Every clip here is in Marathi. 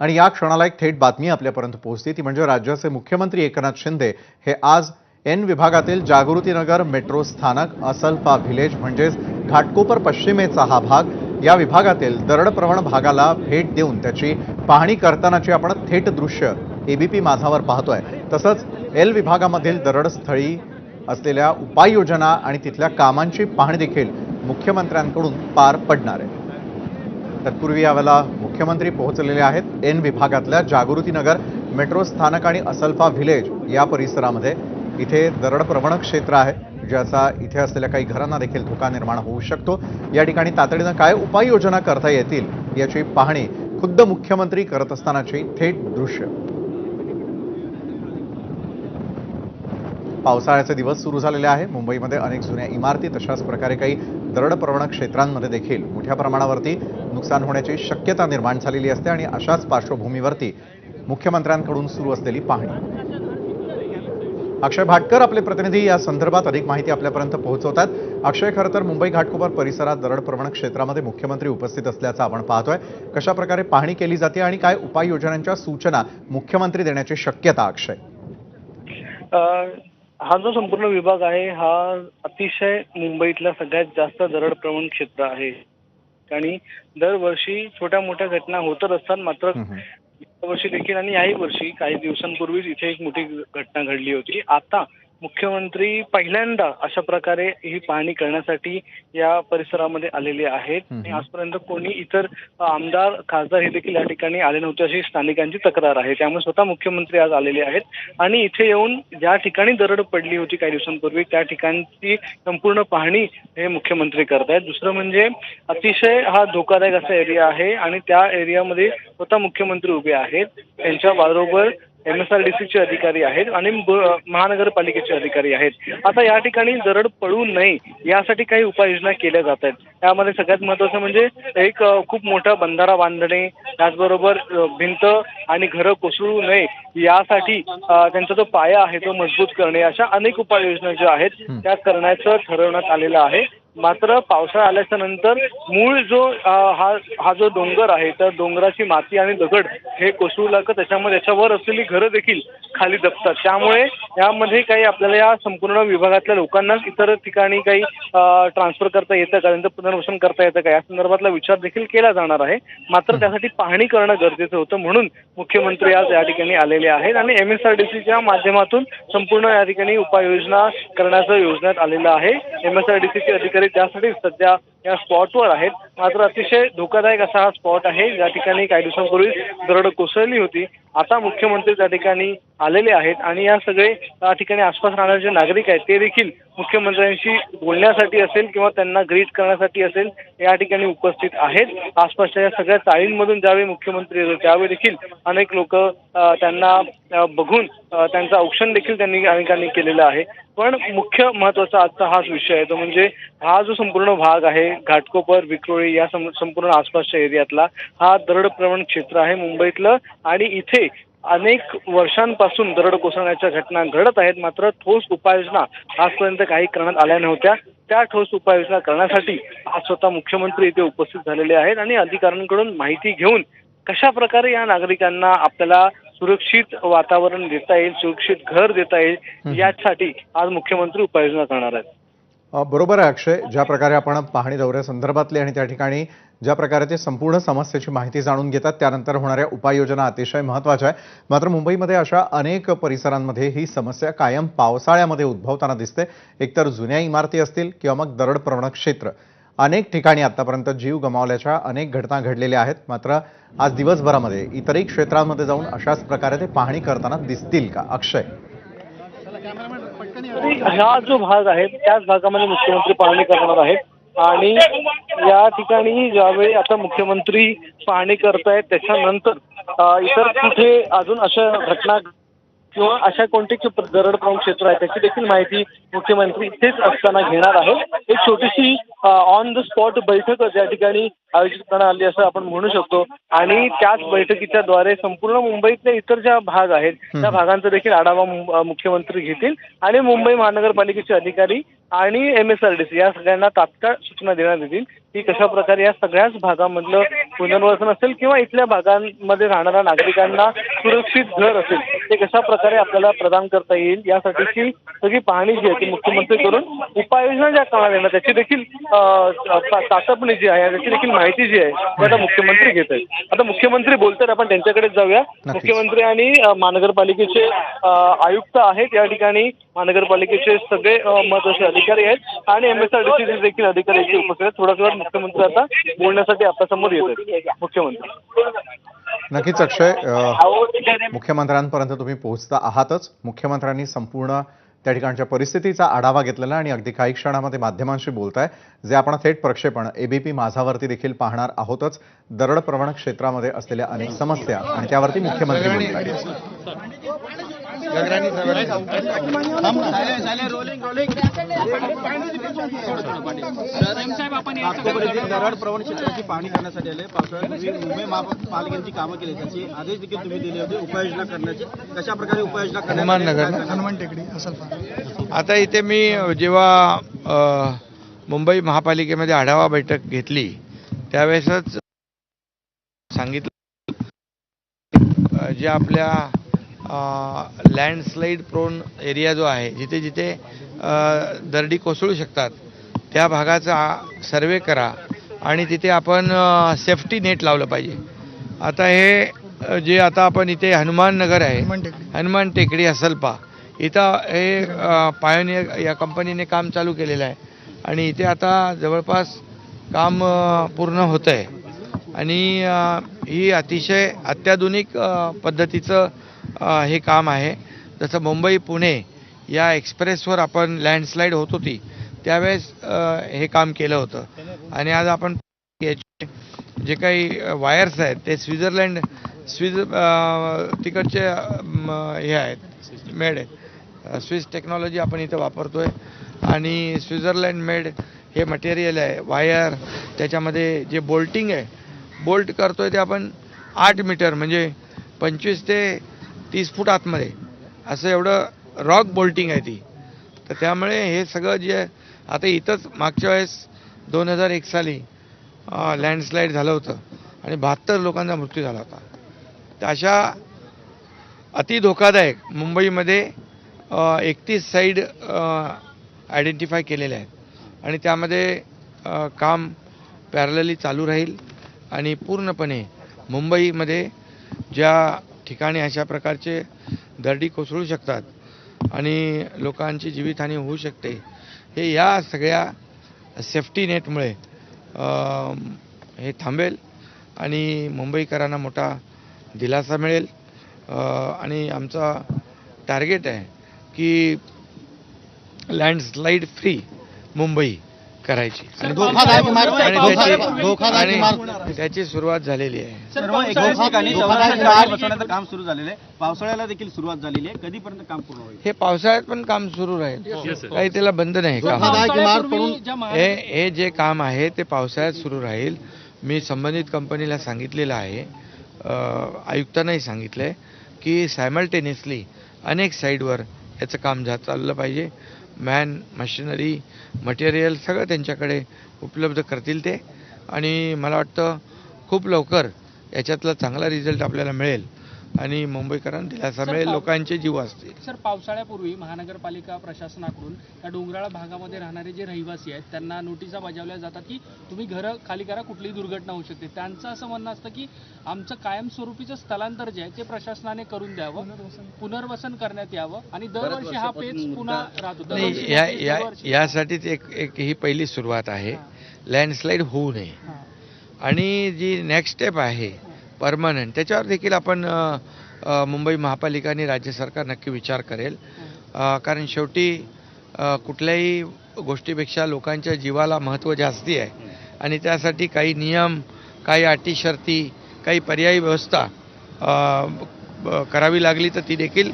आणि या क्षणाला एक थेट बातमी आपल्यापर्यंत पोहोचते. ती म्हणजे राज्याचे मुख्यमंत्री एकनाथ शिंदे हे आज एन विभागातील जागृतीनगर मेट्रो स्थानक असल्पा व्हिलेज म्हणजेच घाटकोपर पश्चिमेचा हा भाग या विभागातील दरडप्रवण भागाला भेट देऊन त्याची पाहणी करतानाची आपण थेट दृश्य एबीपी माझावर पाहतोय. तसंच एल विभागामधील दरडस्थळी असलेल्या उपाययोजना आणि तिथल्या कामांची पाहणी देखील मुख्यमंत्र्यांकडून पार पडणार आहे. तत्पूर्वी यावेळेला मुख्यमंत्री पोहोचलेले आहेत. एन विभागातल्या जागृतीनगर मेट्रो स्थानक आणि असल्फा व्हिलेज या परिसरामध्ये. इथे दरडप्रवण क्षेत्र आहे ज्याचा इथे असलेल्या काही घरांना देखील धोका निर्माण होऊ शकतो. या ठिकाणी तातडीनं काय उपाययोजना करता येतील याची पाहणी खुद्द मुख्यमंत्री करत असतानाची थेट दृश्य. पावसाळ्याचे दिवस सुरू झालेले आहे. मुंबईमध्ये अनेक जुन्या इमारती तशाच प्रकारे काही दरडप्रवण क्षेत्रांमध्ये देखील मोठ्या प्रमाणावरती नुकसान होण्याची शक्यता निर्माण झालेली असते आणि अशाच पार्श्वभूमीवरती मुख्यमंत्र्यांकडून सुरू असलेली पाहणी. अक्षय भाटकर आपले प्रतिनिधी या संदर्भात अधिक माहिती आपल्यापर्यंत पोहोचवतात. अक्षय खरं तर मुंबई घाटकोपर परिसरात दरड प्रवण क्षेत्रामध्ये मुख्यमंत्री उपस्थित असल्याचं आपण पाहतोय. कशा प्रकारे पाहणी केली जाते आणि काय उपाययोजनांच्या सूचना मुख्यमंत्री देण्याची शक्यता अक्षय? हा जो संपूर्ण विभाग आहे हा अतिशय मुंबईतला सगळ्यात जास्त दरड प्रवण क्षेत्र आहे आणि दरवर्षी छोट्या मोठ्या घटना होतच असतात मात्र. वर्षी देखील आणि याही वर्षी काही दिवसांपूर्वीच इथे एक मोठी घटना घडली होती आता मुख्यमंत्री पहिल्यांदा अशा प्रकारे ही पाहणी करण्यासाठी या परिसरामध्ये आलेले आहेत. आणि आजपर्यंत कोणी इतर आमदार खासदार हे देखील या ठिकाणी आले नव्हते अशी स्थानिकांची तक्रार आहे. त्यामुळे स्वतः मुख्यमंत्री आज आलेले आहेत. आणि इथे येऊन ज्या ठिकाणी दरड पडली होती काही दिवसांपूर्वी त्या ठिकाणची संपूर्ण पाहणी हे मुख्यमंत्री करत आहेत. दुसरं म्हणजे अतिशय हा धोकादायक असा एरिया आहे आणि त्या एरियामध्ये स्वतः मुख्यमंत्री उभे आहेत. त्यांच्या बरोबर एम एस आर डी सीचे अधिकारी आहेत आणि महानगरपालिकेचे अधिकारी आहेत. आता या ठिकाणी दरड पडू नये यासाठी काही उपाययोजना केल्या जात आहेत. त्यामध्ये सगळ्यात महत्वाचं म्हणजे एक खूप मोठा बंधारा बांधणे त्याचबरोबर भिंत आणि घरं कोसळू नये यासाठी त्यांचा जो पाया आहे तो मजबूत करणे अशा अनेक उपाययोजना ज्या आहेत. त्या करण्याचं ठरवण्यात आलेलं आहे. मात्र पावसाळा आल्याच्यानंतर मूळ जो हा हा जो डोंगर आहे त्या डोंगराची माती आणि दगड हे कोसळू लागतं. त्याच्यामुळे त्याच्यावर असलेली घरं देखील खाली दबतात. त्यामुळे यामध्ये काही आपल्याला या संपूर्ण विभागातल्या लोकांना इतर ठिकाणी काही ट्रान्सफर करता येतं का? त्यांचं पुनर्वसन करता येतं का? या संदर्भातला विचार देखील केला जाणार आहे. मात्र त्यासाठी पाहणी करणं गरजेचं होतं म्हणून मुख्यमंत्री आज या ठिकाणी आलेले आहेत आणि एम एस आर डी सीच्या माध्यमातून संपूर्ण या ठिकाणी उपाययोजना करण्याचं योजण्यात आलेलं आहे. एम एस आर डी सीचे अधिकारी त्यासाठी सध्या या स्पॉटवर आहेत. मात्र अतिशय धोकादायक असा हा स्पॉट आहे. ज्या ठिकाणी काही दिवसांपूर्वी दरड कोसळली होती आता मुख्यमंत्री त्या ठिकाणी आलेले आहेत आणि या सगळे त्या ठिकाणी आसपास राहणारे जे नागरिक आहेत ते देखील मुख्यमंत्र्यांशी बोलण्यासाठी असेल किंवा त्यांना ग्रीट करण्यासाठी असेल या ठिकाणी उपस्थित आहेत. आसपासच्या या सगळ्या चाळींमधून ज्यावेळी मुख्यमंत्री येतात त्यावेळी देखील अनेक लोक त्यांना बघून त्यांचा त्यांचं औक्षण देखील त्यांनी अनेकांनी केलेलं आहे. पण मुख्य महत्त्वाचा आजचा हाच विषय आहे तो म्हणजे हा जो संपूर्ण भाग आहे घाटकोपर विक्रोळी या संपूर्ण आसपासच्या एरियातला हा दरडप्रवण क्षेत्र आहे मुंबईतलं. आणि इथे अनेक वर्षांपासून दरड कोसळण्याच्या घटना घडत आहेत. मात्र ठोस उपाययोजना आजपर्यंत काही करण्यात आल्या नव्हत्या. त्या ठोस उपाययोजना करण्यासाठी आज स्वतः मुख्यमंत्री इथे उपस्थित झालेले आहेत आणि अधिकाऱ्यांकडून माहिती घेऊन कशा प्रकारे या नागरिकांना आपल्याला सुरक्षित वातावरण देता येईल सुरक्षित घर देता येईल यासाठी आज मुख्यमंत्री उपाययोजना करणार आहेत. बरोबर आहे अक्षय ज्या प्रकारे आपण पाहणी दौऱ्यासंदर्भातली आणि त्या ठिकाणी ज्या प्रकारे ते संपूर्ण समस्येची माहिती जाणून घेतात त्यानंतर होणाऱ्या उपाययोजना अतिशय महत्त्वाच्या आहे मात्र मुंबईमध्ये अशा अनेक परिसरांमध्ये ही समस्या कायम पावसाळ्यामध्ये उद्भवताना दिसते. एकतर जुन्या इमारती असतील किंवा मग दरड प्रवण क्षेत्र. अनेक ठिकाणी आतापर्यंत जीव गमावल्याच्या अनेक घटना घडलेल्या आहेत. मात्र आज दिवसभरामध्ये इतरही क्षेत्रांमध्ये जाऊन अशाच प्रकारे ते पाहणी करताना दिसतील का? अक्षय. हा जो भाग आहे त्याच भागामध्ये मुख्यमंत्री पाहणी करणार आहेत. आणि या ठिकाणी ज्यावेळी आता मुख्यमंत्री पाहणी करतायत त्याच्यानंतर इतर कुठे अजून अशा घटना किंवा अशा कोणते दरड प्रमुख क्षेत्र आहेत त्याची देखील माहिती मुख्यमंत्री इथेच असताना घेणार आहेत. एक छोटीशी ऑन द स्पॉट बैठक या ठिकाणी आयोजित करण्यात आली असं आपण म्हणू शकतो. आणि त्याच बैठकीच्या द्वारे संपूर्ण मुंबईतले इतर ज्या भाग आहेत त्या भागांचा देखील आढावा मुख्यमंत्री घेतील. आणि मुंबई महानगरपालिकेचे अधिकारी आणि M S R D C या सगळ्यांना तात्काळ सूचना देण्यात येतील की कशा प्रकारे या सगळ्याच भागामधलं पुनर्वसन असेल किंवा इथल्या भागांमध्ये राहणाऱ्या नागरिकांना सुरक्षित घर असेल ते कशा प्रकारे आपल्याला प्रदान करता येईल यासाठीची सगळी पाहणी जी आहे ती मुख्यमंत्री करून उपाययोजना ज्या करण्यात येणार त्याची देखील तातपणी जी आहे त्याची देखील माहिती जी आहे ती आता मुख्यमंत्री घेत आहेत. आता मुख्यमंत्री बोलतात आपण त्यांच्याकडेच जाऊया. मुख्यमंत्री आणि महानगरपालिकेचे आयुक्त आहेत या ठिकाणी. महानगरपालिकेचे सगळे महत्त्वाचे अधिकारी आहेत. आणि M S R D C देखील अधिकारी उपस्थित आहेत. वेळात मुख्यमंत्री आता बोलण्यासाठी आपल्यासमोर येत आहेत. मुख्यमंत्री. नक्कीच अक्षय मुख्यमंत्र्यांपर्यंत तुम्ही पोहोचता आहातच. मुख्यमंत्र्यांनी संपूर्ण त्या ठिकाणच्या परिस्थितीचा आढावा घेतलेला आणि अगदी काही क्षणामध्ये माध्यमांशी बोलताय जे आपण थेट प्रक्षेपण एबीपी माझावरती देखील पाहणार आहोतच. दरड प्रवण क्षेत्रामध्ये असलेल्या अनेक समस्या आणि त्यावरती मुख्यमंत्री बोलतायत काटकोपरीतील दरड प्रवण क्षेत्राची पाहणी करण्यासाठी आले पावसाळ्यापूर्वी मुंबई महापालिकेची कामं केली त्याची आदेश देखील तुम्ही दिले होते उपाययोजना करण्याचे कशा प्रकारे उपाययोजना हनुमान नगर ना? हनुमान टेकडी आता इथे मी जेव्हा मुंबई महापालिकेमध्ये आढावा बैठक घेतली त्यावेळेसच सांगितलं जे आपल्या लँडस्लाईड प्रोन एरिया जो आहे जिथे जिथे दरडी कोसळू शकतात त्या भागाचा सर्वे करा आणि तिथे आपण सेफ्टी नेट लावलं पाहिजे. आता हे जे आता आपण इथे हनुमान नगर आहे हनुमान टेकडी. असलपा इथं हे पायोनियर या कंपनीने काम चालू केलेलं आहे. आणि इथे आता जवळपास काम पूर्ण होतं आहे आणि ही अतिशय अत्याधुनिक पद्धतीचं हे काम आहे. जसं मुंबई पुणे या एक्सप्रेसवर आपण लँडस्लाईड होत होती. त्यावेळेस हे काम केलं होतं. आणि आज आपण याचे जे काही वायर्स आहेत ते स्वित्झर्लंड स्विज तिकडचे म, हे आहेत मेड आहेत. स्विस टेक्नॉलॉजी आपण इथं वापरतोय. आणि स्वित्झर्लंड मेड हे मटेरियल आहे वायर त्याच्यामध्ये जे बोल्टिंग आहे बोल्ट करतोय ते आपण आठ मीटर म्हणजे पंचवीस ते तीस फूट आतमध्ये. असं एवढं रॉक बोल्टिंग आहे ती. तर त्यामुळे हे सगळं जे आता इथंच मागच्या वेळेस दोन हजार एक साली लँडस्लाईड झालं होतं आणि बहात्तर लोकांचा मृत्यू झाला होता. तर अशा अति धोकादायक मुंबईमध्ये एकतीस साईड आयडेंटिफाय केलेल्या आहेत. आणि त्यामध्ये काम पॅरलली चालू राहील. आणि पूर्णपणे मुंबईमध्ये ज्या ठिकाणी अशा प्रकारचे दरडी कोसळू शकतात आणि लोकांची जीवितहानी होऊ शकते. हे या सगळ्या सेफ्टी नेटमुळे हे थांबेल आणि मुंबईकरांना मोठा दिलासा मिळेल. आणि आमचा टार्गेट आहे की लँडस्लाईड फ्री मुंबई. करायची. आणि आणि त्याची- आणि सुरुवात झालेली आहे. सर्व एकाच ठिकाणी धोकादायक इमारत बसवण्याचं काम सुरू झालेलं. आहे पावसाळ्याला देखील सुरुवात झालेली आहे. कधीपर्यंत काम पूर्ण होईल? हे पावसाळ्यात पण काम सुरू राहील. काही त्याला बंद नाही काम. धोकादायक हे हे जे काम आहे ते पावसाळ्यात सुरू राहील. मी संबंधित कंपनीला सांगितलेलं आहे. अ, आयुक्तांनाही सांगितलं आहे की सायमल्टेनियसली अनेक साईडवर याचं काम जा चाललं पाहिजे. मॅन मशिनरी मटेरियल सगळं त्यांच्याकडे उपलब्ध करतील ते. आणि मला वाटतं खूप लवकर याच्यातला चांगला रिझल्ट आपल्याला मिळेल. आणि मुंबईकरांना दिलासा मिळेल लोकांचे जीव असतील सर पावसाळ्यापूर्वी महानगरपालिका प्रशासनाकडून त्या डोंगराळ भागामध्ये राहणारे जे रहिवासी आहेत त्यांना नोटिसा बजावल्या जातात की तुम्ही घरं खाली करा कुठलीही दुर्घटना होऊ शकते. त्यांचं असं म्हणणं असतं की आमचं कायमस्वरूपीचं स्थलांतर जे आहे ते प्रशासनाने करून द्यावं पुनर्वसन. करण्यात यावं आणि दरवर्षी हा पेच पुन्हा राहतो. या यासाठीच एक एक ही पहिली सुरुवात आहे. लँडस्लाईड होऊ नये. आणि जी नेक्स्ट स्टेप आहे परमनंट त्याच्यावर देखील आपण मुंबई महापालिका आणि राज्य सरकार नक्की विचार करेल. कारण शेवटी कुठल्याही गोष्टीपेक्षा लोकांच्या जीवाला महत्त्व जास्ती आहे. आणि त्यासाठी काही नियम काही अटी शर्ती काही पर्यायी व्यवस्था करावी लागली तर ती देखील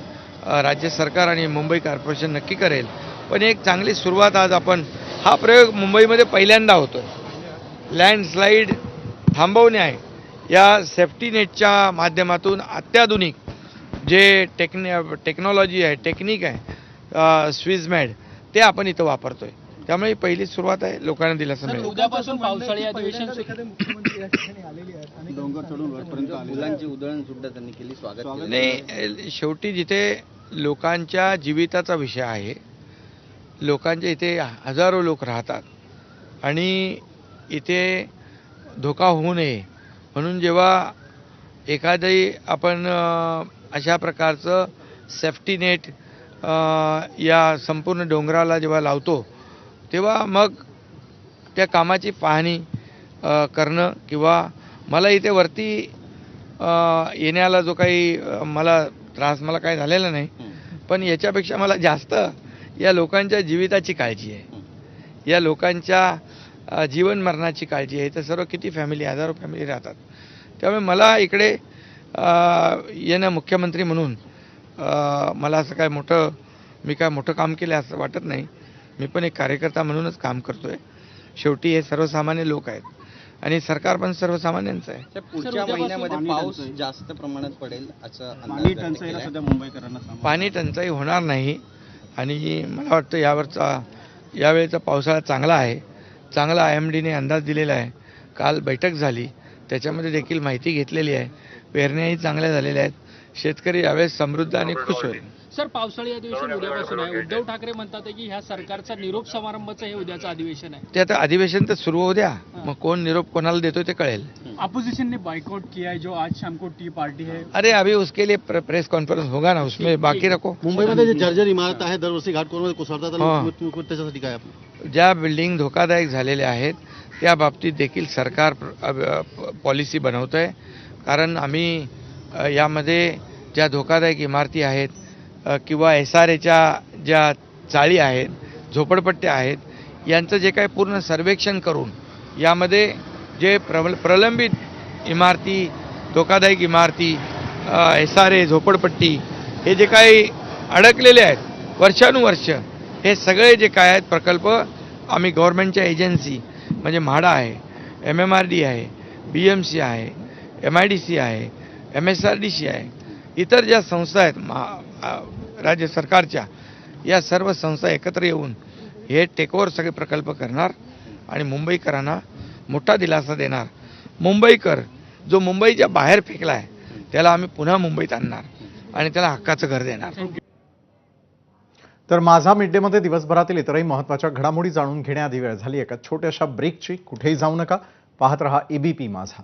राज्य सरकार आणि मुंबई कॉर्पोरेशन नक्की करेल. पण एक चांगली सुरुवात आज आपण हा प्रयोग मुंबईमध्ये पहिल्यांदा होतो लँडस्लाईड थांबवणे आहे. या सेफ्टी नेटच्या माध्यमातून अत्याधुनिक जे टेक्नि टेक्नॉलॉजी आहे टेक्निक आहे स्विझमॅड ते आपण इथं वापरतोय. त्यामुळे ही पहिली सुरुवात आहे लोकांना दिलासा मिळेल. उद्यापासून पावसाळी अधिवेशन मुलांची उधळण सुद्धा त्यांनी केली. स्वागत केलं. नाही शेवटी जिथे लोकांच्या जीविताचा विषय आहे लोकांच्या इथे हजारो लोक राहतात आणि इथे धोका होऊ नये म्हणून जेव्हा एखादी आपण अशा प्रकारचं सेफ्टी नेट या संपूर्ण डोंगराला जेव्हा लावतो तेव्हा मग त्या कामाची पाहणी करणं किंवा मला इथे वरती येण्याला जो काही मला त्रास मला काही झालेला नाही पण याच्यापेक्षा मला जास्त या लोकांच्या जीविताची काळजी आहे. या लोकांच्या जीवन मरणाची काळजी आहे. तर सर्व किती फॅमिली हजारो फॅमिली राहतात. त्यामुळे मला इकडे येणं मुख्यमंत्री म्हणून मला असं काय मोठं मी काय मोठं काम केलं असं वाटत नाही. मी पण एक कार्यकर्ता म्हणूनच काम करतो आहे शेवटी हे सर्वसामान्य लोक आहेत. आणि सरकार पण सर्वसामान्यांचं आहे. तर पुढच्या महिन्यामध्ये पाऊस. जास्त प्रमाणात पडेल असं अंदाज पाणी व्यक्त टंचाईला केलाय. सध्या मुंबईकरांना सामोरं पाणी टंचाई होणार नाही. आणि मला वाटतं यावरचा यावेळेचा पावसाळा चांगला आहे. चांगला आय एम डीने अंदाज दिलेला आहे. काल बैठक झाली. त्याच्यामध्ये देखील माहिती घेतलेली आहे. पेरण्याही चांगल्या झालेल्या आहेत. शेतकरी यावेळेस समृद्ध आणि खुश होईल. सर पावसाळी अधिवेशन उद्यापासून आहे. उद्धव ठाकरे म्हणतात की ह्या सरकारचा निरोप समारंभाचं हे उद्याचं अधिवेशन आहे. ते आता अधिवेशन तर सुरू होऊ द्या. मग कोण निरोप कोणाला देतो ते कळेल. अपोजिशन ने बाइकआउट किया है जो आज शाम को टी पार्टी है अरे अभी उसके लिए प्र- प्रेस कॉन्फ्रेंस होगा ना उसमें बाकी रखो. मुंबईमध्ये जे जर्जर इमारत आहे दरवर्षी घाटकोरमध्ये कोसळतात त्याच्यासाठी काय ज्या बिल्डिंग धोकादायक झालेल्या आहेत त्या बाबतीत देखील सरकार पॉलिसी बनवतं आहे कारण आम्ही यामध्ये ज्या धोकादायक इमारती आहेत किंवा एस आर एच्या ज्या चाळी आहेत झोपडपट्ट्या आहेत यांचं जे काही पूर्ण सर्वेक्षण करून यामध्ये जे प्रबल प्रलंबित इमारती धोकादायक इमारती एस आर ए झोपडपट्टी हे जे काही अडकलेले आहेत वर्षानुवर्ष हे सगळे जे काय आहेत प्रकल्प आम्ही गव्हर्मेंटच्या एजन्सी म्हणजे म्हाडा आहे एम एम आर डी आहे बी एम सी आहे एम आय डी सी आहे M S R D C आहे. इतर ज्या संस्था आहेत महा राज्य सरकारच्या या सर्व संस्था एकत्र येऊन हे टेकओव्हर सगळे प्रकल्प करणार आणि मुंबईकरांना मोठा दिलासा देणार. मुंबईकर जो मुंबईच्या बाहेर फेकला आहे त्याला आम्ही पुन्हा मुंबईत आणणार आणि त्याला हक्काचं घर देणार. तर माझा मिड डेमध्ये दिवसभरातील इतरही महत्त्वाच्या घडामोडी जाणून घेण्याआधी वेळ झाली. एका छोट्याशा ब्रेकची कुठेही जाऊ नका. पाहत रहा एबीपी माझा.